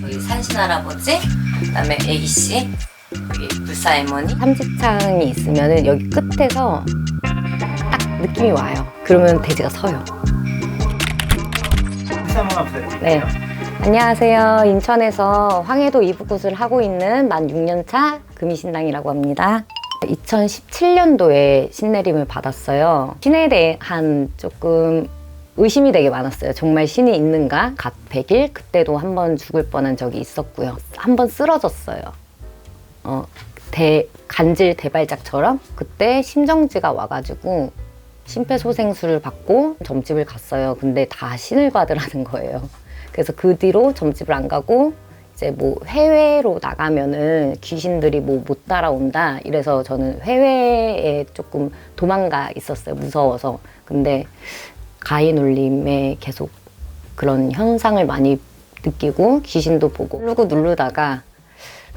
저희 산신 할아버지, 그다음에 애기 씨, 여기 불사 할머니. 삼지창이 있으면은 여기 끝에서 딱 느낌이 와요. 그러면 돼지가 서요. 인사 한번 부탁드릴게요. 네. 안녕하세요. 인천에서 황해도 이북굿을 하고 있는 만 6년차 금이신당이라고 합니다. 2017년도에 신내림을 받았어요. 신에 대한 조금 의심이 되게 많았어요. 정말 신이 있는가? 갓 100일? 그때도 한 번 죽을 뻔한 적이 있었고요. 한 번 쓰러졌어요. 어, 대, 간질 대발작처럼 그때 심정지가 와가지고 심폐소생술을 받고 점집을 갔어요. 근데 다 신을 받으라는 거예요. 그래서 그 뒤로 점집을 안 가고 이제 뭐 해외로 나가면은 귀신들이 뭐 못 따라온다. 이래서 저는 해외에 조금 도망가 있었어요. 무서워서. 근데 가인 울림에 계속 그런 현상을 많이 느끼고 귀신도 보고 누르고 누르다가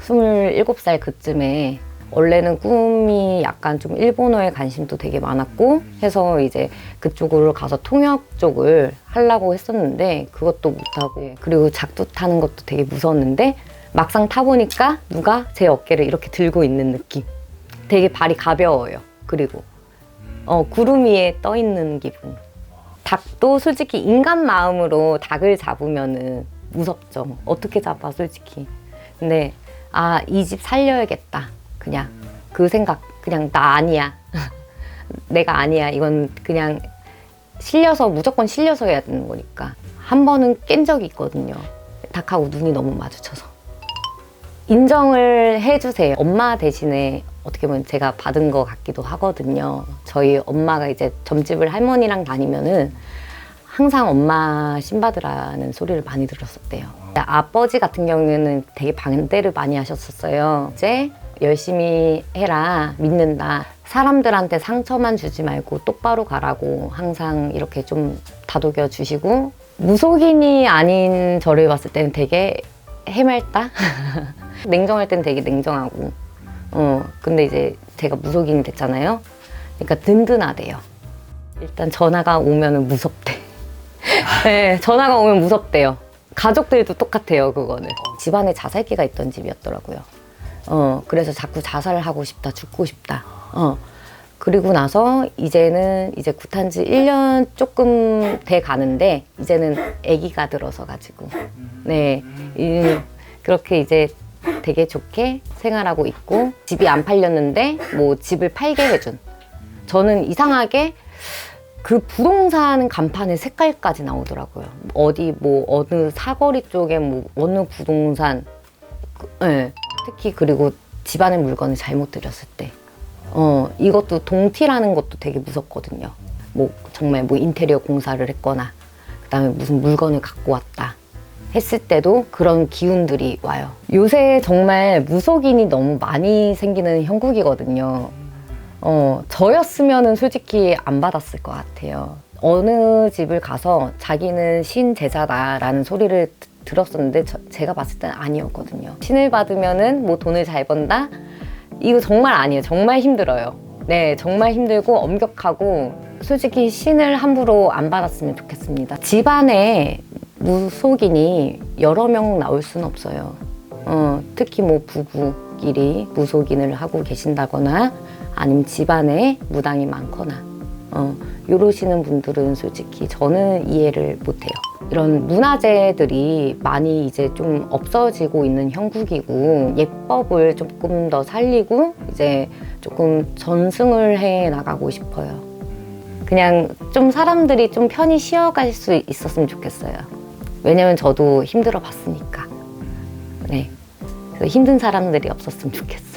27살 그쯤에 원래는 꿈이 약간 좀 일본어에 관심도 되게 많았고 해서 이제 그쪽으로 가서 통역 쪽을 하려고 했었는데 그것도 못하고 그리고 작두 타는 것도 되게 무서웠는데 막상 타보니까 누가 제 어깨를 이렇게 들고 있는 느낌. 되게 발이 가벼워요 그리고. 어, 구름 위에 떠 있는 기분. 닭도 솔직히 인간 마음으로 닭을 잡으면은 무섭죠. 어떻게 잡아 솔직히. 근데 아 이 집 살려야겠다 그냥 그 생각 그냥 나 아니야. 내가 아니야. 이건 그냥 실려서 무조건 실려서 해야 되는 거니까. 한 번은 깬 적이 있거든요. 닭하고 눈이 너무 마주쳐서. 인정을 해주세요. 엄마 대신에 어떻게 보면 제가 받은 것 같기도 하거든요. 저희 엄마가 이제 점집을 할머니랑 다니면은 항상 엄마 신받으라는 소리를 많이 들었었대요. 아버지 같은 경우에는 되게 반대를 많이 하셨었어요. 이제 열심히 해라, 믿는다. 사람들한테 상처만 주지 말고 똑바로 가라고 항상 이렇게 좀 다독여 주시고 무속인이 아닌 저를 봤을 때는 되게 해맑다? 냉정할 땐 되게 냉정하고 어 근데 이제 제가 무속인이 됐잖아요. 그러니까 든든하대요. 일단 전화가 오면은 무섭대. 네, 전화가 오면 무섭대요. 가족들도 똑같아요, 그거는. 집안에 자살기가 있던 집이었더라고요. 어, 그래서 자꾸 자살을 하고 싶다, 죽고 싶다. 어. 그리고 나서 이제는 이제 굿한 지 1년 조금 돼 가는데, 이제는 아기가 들어서 가지고. 네. 이, 그렇게 이제 되게 좋게 생활하고 있고, 집이 안 팔렸는데, 뭐 집을 팔게 해준. 저는 이상하게 그 부동산 간판의 색깔까지 나오더라고요. 어디 뭐 어느 사거리 쪽에 뭐 어느 부동산, 그, 예. 특히 그리고 집안의 물건을 잘못 들였을 때, 어 이것도 동티라는 것도 되게 무섭거든요. 뭐 정말 뭐 인테리어 공사를 했거나, 그다음에 무슨 물건을 갖고 왔다. 했을 때도 그런 기운들이 와요. 요새 정말 무속인이 너무 많이 생기는 형국이거든요. 어, 저였으면은 솔직히 안 받았을 것 같아요. 어느 집을 가서 자기는 신 제자다라는 소리를 드- 들었었는데 저- 제가 봤을 때는 아니었거든요. 신을 받으면은 뭐 돈을 잘 번다? 이거 정말 아니에요. 정말 힘들어요. 네, 정말 힘들고 엄격하고 솔직히 신을 함부로 안 받았으면 좋겠습니다. 집안에 무속인이 여러 명 나올 수는 없어요. 어, 특히 뭐 부부 끼리 무속인을 하고 계신다거나 아니면 집안에 무당이 많거나 어, 이러시는 분들은 솔직히 저는 이해를 못해요. 이런 문화재들이 많이 이제 좀 없어지고 있는 형국이고 예법을 조금 더 살리고 이제 조금 전승을 해 나가고 싶어요. 그냥 좀 사람들이 좀 편히 쉬어갈 수 있었으면 좋겠어요. 왜냐면 저도 힘들어 봤으니까. 네. 그래서 힘든 사람들이 없었으면 좋겠어요.